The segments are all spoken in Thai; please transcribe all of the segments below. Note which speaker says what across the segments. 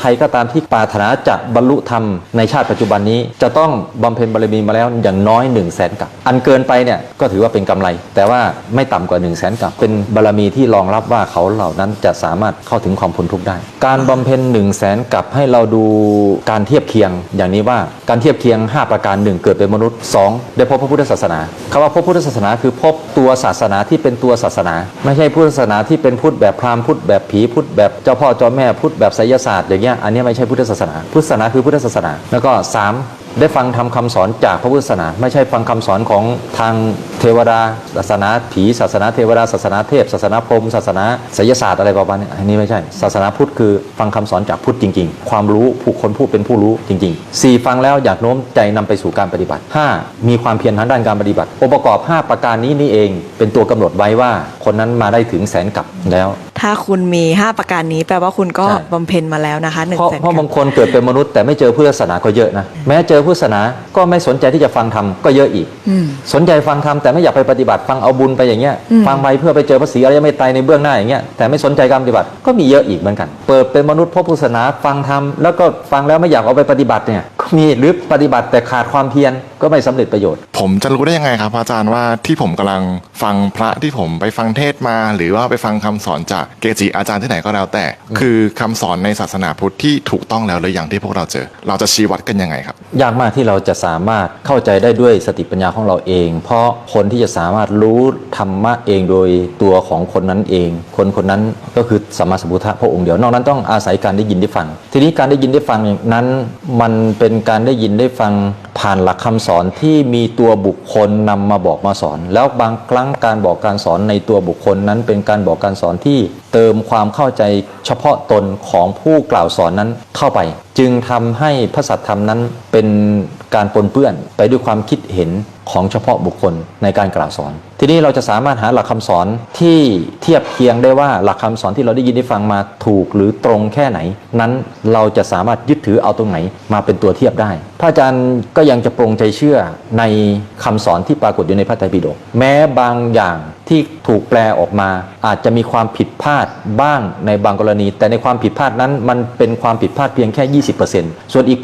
Speaker 1: ใครก็ตามที่ปรารถนาจะบรรลุธรรมในชาติปัจจุบันนี้ จะต้องบำเพ็ญบารมีมาแล้วอย่างน้อย1นึ่งแสนกับ อันเกินไปเนี่ยก็ถือว่าเป็นกำไร แต่ว่าไม่ต่ำกว่า1นึ่งแสนกับ เป็นบารมีที่รองรับว่าเขาเหล่านั้นจะสามารถเข้าถึงความพ้นทุกข์ได้ การบำเพ็ญ1นึ่งแสนกับให้เราดูการเทียบเคียง อย่างนี้ว่าการเทียบเคียง 5 ประการหนึ่งเกิดเป็นมนุษย์ 2 ได้พบพระพุทธศาสนาคำว่าพบพุทธศาสนา คือพบตัวศาสนาที่เป็นตัวศาสนา ไม่ใช่พุทธศาสนาที่เป็นพุทธแบบพราหมณ์พุทธแบบผีพุทธแบบเจ้าพ่อเจ้าแม่พุทธแบบไสยศาสตร์อย่างเงี้ยอันนี้ไม่ใช่พุทธศาสนา พุทธศาสนาคือพุทธศาสนา แล้วก็สามได้ฟังทำคำสอนจากพระพุทธศาสนา ไม่ใช่ฟังคำสอนของทางเทวดาศาสนาผีศาสนาเทวดาศาสนาเทพศาสนาพรหมศาสนาไสยศาสตร์อะไรประมาณนี้อันนี้ไม่ใช่ ศาสนาพุทธคือฟังคำสอนจากพุทธจริง ๆ ความรู้ผู้คนผู้เป็นผู้รู้จริงๆสี่ฟังแล้วอยากโน้มใจนำไปสู่การปฏิบัติห้ามีความเพียรทางด้านการปฏิบัติองค์ประกอบ 5 ประการนี้นี่เอง เป็นตัวกำหนดไว้ว่าคนนั้นมาได้ถึงแสนกับแล้ว
Speaker 2: ถ้าคุณมี 5 ประการนี้แปลว่าคุณก็
Speaker 1: ใช่
Speaker 2: บำเพ็ญมาแล้วนะคะหนึ่ง
Speaker 1: เพราะ
Speaker 2: แสน
Speaker 1: เพราะบางคนเกิดเป็นมนุษย์แต่ไม่เจอพุทธศาสนาก็เยอะนะแม้เจอพุทธศาสนาก็ไม่สนใจที่จะฟังธรรมก็เยอะอีก
Speaker 2: อืม
Speaker 1: สนใจฟังธรรมแต่ไม่อยากไปปฏิบัติฟังเอาบุญไปอย่างเงี้ย
Speaker 2: อืม
Speaker 1: ฟังไปเพื่อไปเจอพระศรีอริยเมตไตรในเบื้องหน้าอย่างเงี้ยแต่ไม่สนใจการปฏิบัติก็มีเยอะอีกเหมือนกัน เปิดเป็นมนุษย์พบพุทธศาสนาฟังธรรมแล้วก็ฟังแล้วไม่อยากเอาไปปฏิบัติเนี่ยก็มีหรือปฏิบัติแต่ขาดความเพียรก็ไม่สำเร็จประโยชน์
Speaker 3: ผมจะรู้ได้ยังไงครับ อาจารย์ว่าที่ผมกำลัง ฟังพระที่ผมไปฟังเทศน์มา หรือว่าไปฟังคำสอนจากเกจิอาจารย์ที่ไหนก็แล้วแต่ คือคำสอนในศาสนาพุทธที่ถูกต้องแล้วหรืออย่างที่พวกเราเจอ เราจะชี้วัดกันยังไงครับ
Speaker 1: ยากมากที่เราจะสามารถเข้าใจได้ด้วยสติปัญญาของเราเอง เพราะคนที่จะสามารถรู้ธรรมะเองโดยตัวของคนนั้นเอง คนคนนั้นก็คือสัมมาสัมพุทธะพระองค์เดียวนอกนั้นต้องอาศัยการได้ยินได้ฟัง ทีนี้การได้ยินได้ฟังนั้นมันเป็นการได้ยินได้ฟัง ผ่านหลักคำสอนที่มีตัวบุคคลนำมาบอกมาสอน แล้วบางครั้งการบอกการสอนในตัวบุคคลนั้นเป็นการบอกการสอนที่เติมความเข้าใจเฉพาะตนของผู้กล่าวสอนนั้นเข้าไป จึงทำให้พระสัทธรรมนั้นเป็นการปนเปื้อนไปด้วยความคิดเห็นของเฉพาะบุคคลในการกล่าวสอน ทีนี้เราจะสามารถหาหลักคำสอนที่เทียบเคียงได้ว่าหลักคำสอนที่เราได้ยินได้ฟังมาถูกหรือตรงแค่ไหน นั้นเราจะสามารถยึดถือเอาตรงไหนมาเป็นตัวเทียบได้ พระอาจารย์ก็ยังจะปรงใจเชื่อในคำสอนที่ปรากฏอยู่ในพระไตรปิฎกแม้บางอย่างที่ถูกแปลออกมา อาจจะมีความผิดพลาดบ้างในบางกรณี แต่ในความผิดพลาดนั้นมันเป็นความผิดพลาดเพียงแค่ 20%ส่วนอีก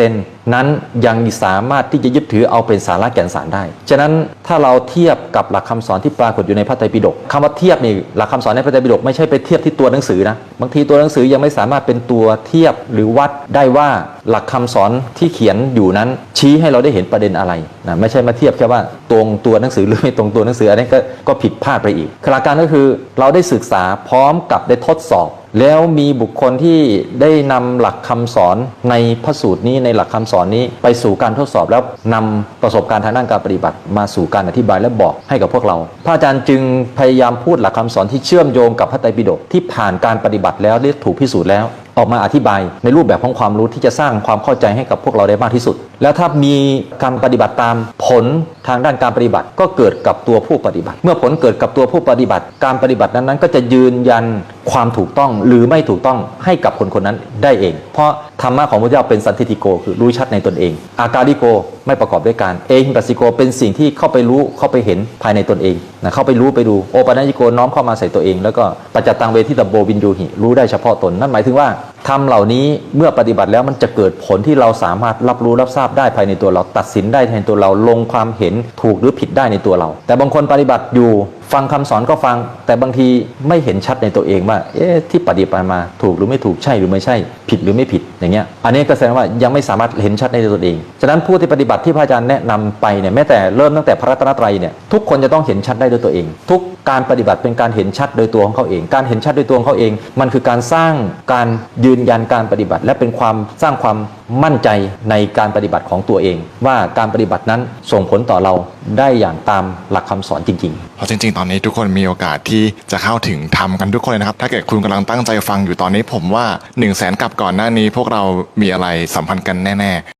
Speaker 1: 80%นั้นยังสามารถที่จะยึดถือเอาเป็นสาระแก่นสารได้ฉะนั้นถ้าเราเทียบกับหลักคำสอนที่ปรากฏอยู่ในพระไตรปิฎกคำว่าเทียบนี่หลักคำสอนในพระไตรปิฎกไม่ใช่ไปเทียบที่ตัวหนังสือนะบางทีตัวหนังสือยังไม่สามารถเป็นตัวเทียบหรือวัดได้ว่าหลักคำสอนที่เขียนอยู่นั้น ชี้ให้เราได้เห็นประเด็นอะไรนะไม่ใช่มาเทียบแค่ว่าตรงตัวหนังสือหรือไม่ตรงตัวหนังสืออันนี้ก็ก็ผิดพลาดไปอีกหลักการก็คือเราได้ศึกษาพร้อมกับได้ทดสอบ แล้วมีบุคคลที่ได้นำหลักคำสอนในพระสูตรนี้ในหลักคำสอนนี้ ไปสู่การทดสอบแล้วนำประสบการณ์ทางด้านการปฏิบัติมาสู่การอธิบายและบอกให้กับพวกเรา พระอาจารย์จึงพยายามพูดหลักคำสอนที่เชื่อมโยงกับพระไตรปิฎกที่ผ่านการปฏิบัติแล้วเรียกถูกพิสูจน์แล้ว ออกมาอธิบาย ในรูปแบบของความรู้ที่จะสร้างความเข้าใจให้กับพวกเราได้มากที่สุด แล้วถ้ามีการปฏิบัติตามผลทางด้านการปฏิบัติ ก็เกิดกับตัวผู้ปฏิบัติ เมื่อผลเกิดกับตัวผู้ปฏิบัติ การปฏิบัตินั้นๆ ก็จะยืนยันความถูกต้องหรือไม่ถูกต้องให้กับคนคนนั้นได้เอง เพราะธรรมะของพระเจ้าเป็นสันทิติโกคือรู้ชัดในตนเอง อาการิโกไม่ประกอบด้วยการ เอหิปัสสิโกเป็นสิ่งที่เข้าไปรู้เข้าไปเห็นภายในตนเองนะเข้าไปรู้ไปดูโอปัญญิโกน้อมเข้ามาใส่ตัวเอง แล้วก็ปัจจตังเวทิตโบวินยูหิรู้ได้เฉพาะตนนั่นหมายถึงว่า ทำเหล่านี้เมื่อปฏิบัติแล้วมันจะเกิดผลที่เราสามารถรับรู้รับทราบได้ภายในตัวเราตัดสินได้ภายในตัวเราลงความเห็นถูกหรือผิดได้ในตัวเรา แต่บางคนปฏิบัติอยู่ฟังคำสอนก็ฟัง แต่บางทีไม่เห็นชัดในตัวเองว่าเอ๊ะที่ปฏิบัติมาถูกหรือไม่ถูกใช่หรือไม่ใช่ ผิดหรือไม่ผิดอย่างเงี้ยอันนี้ก็แสดงว่ายังไม่สามารถเห็นชัดในตัวเองฉะนั้นผู้ที่ปฏิบัติที่พระอาจารย์แนะนำไปเนี่ยแม้แต่เริ่มตั้งแต่พระรัตนตรัยเนี่ยทุกคนจะต้องเห็นชัดได้ด้วยตัวเอง ทุก การปฏิบัติเป็นการเห็นชัดโดยตัวของเขาเอง การเห็นชัดโดยตัวของเขาเอง มันคือการสร้างการยืนยันการปฏิบัติ และเป็นความสร้างความมั่นใจในการปฏิบัติของตัวเอง ว่าการปฏิบัตินั้นส่งผลต่อเราได้อย่างตามหลักคำสอนจริงๆ
Speaker 3: เพราะจริง ๆ ตอนนี้ทุกคนมีโอกาสที่จะเข้าถึงทำกันทุกคนเลยนะครับ ถ้าเกิดคุณกำลังตั้งใจฟังอยู่ตอนนี้ผมว่า1นึ่งแสนกับก่อนหน้านี้พวกเรามีอะไรสัมพันธ์กันแน่ ๆ